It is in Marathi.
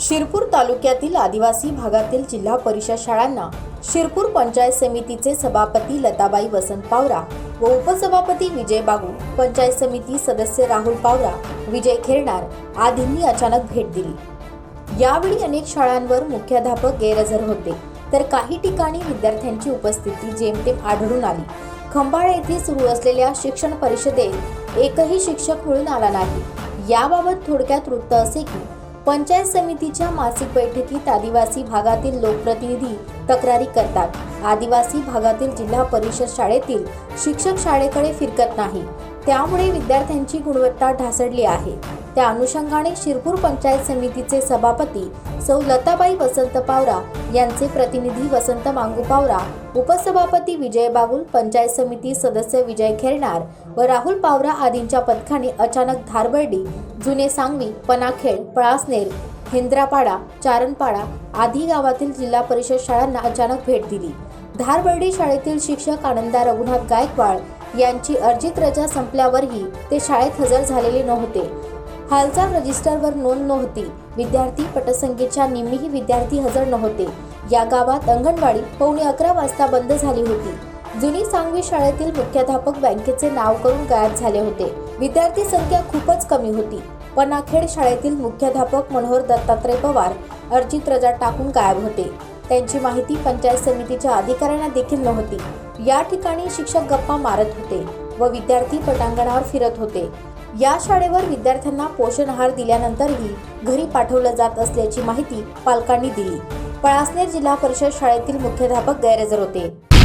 शिरपूर तालुक्यातील आदिवासी भागातील जिल्हा परिषद शाळांना शिरपूर पंचायत समितीचे सभापती लताबाई वसंत पावरा व उपसभापती विजय बागू पंचायत समिती सदस्य राहुल पावरा विजय खेरणार आदींनी अचानक भेट दिली. यावेळी अनेक शाळांवर मुख्याध्यापक गैरहजर होते. तर काही ठिकाणी विद्यार्थ्यांची उपस्थिती जेमतेम आढळून आली. खंबाळे येथे सुरू असलेल्या शिक्षण परिषदेत एकही शिक्षक मिळून आला नाही. याबाबत थोडक्यात वृत्त असे की पंचायत समितीच्या मासिक बैठकीत आदिवासी भागातील लोकप्रतिनिधी तक्रारी करतात. आदिवासी भागातील जिल्हा परिषद शाळेतील शिक्षक शाळेकडे फिरकत नाही. त्यामुळे विद्यार्थ्यांची गुणवत्ता ढासळली आहे. त्या अनुषंगाने शिरपूर पंचायत समितीचे सभापती सौ लताबाई वसंत पावरा यांचे प्रतिनिधी वसंत मांगू पावरा उपसभापती विजय बागुल पंचायत समिती सदस्य विजय खेरणार व राहुल पावरा आदींच्या पथकाने अचानक धारबर्डी जुने सांगवी पनाखेड पळासनेर हेंद्रापाडा चारणपाडा आदी गावातील जिल्हा परिषद शाळांना अचानक भेट दिली. धारबर्डी शाळेतील शिक्षक आनंदा रघुनाथ गायकवाड यांची अर्जित रजा संपल्यावरही ते शाळेत हजर झालेले नव्हते. हालचाल रजिस्टरवर नोंद नव्हती. विद्यार्थी पटसंख्येच्या निम्मीही विद्यार्थी हजर नव्हते. या गावात अंगणवाडी पावणे अकरा वाजता बंद झाली होती. जुनी सांगवी शाळेतील मुख्याध्यापक बँकेचे नाव करून गायब झाले होते. विद्यार्थी संख्या खूपच कमी होती. पनाखेड शाळेतील मुख्याध्यापक मनोहर दत्तात्रय पवार अर्जित रजा टाकून गायब होते. त्यांची माहिती पंचायत समितीच्या अधिकाऱ्यांना देखील नव्हती. या ठिकाणी शिक्षक गप्पा मारत होते व विद्यार्थी पटांगणावर फिरत होते. या शाळेवर विद्यार्थ्यांना पोषण आहार दिल्यानंतरही घरी पाठवलं जात असल्याची माहिती पालकांनी दिली. पळासनेर जिल्हा परिषद शाळेतील मुख्याध्यापक गैरहजर होते.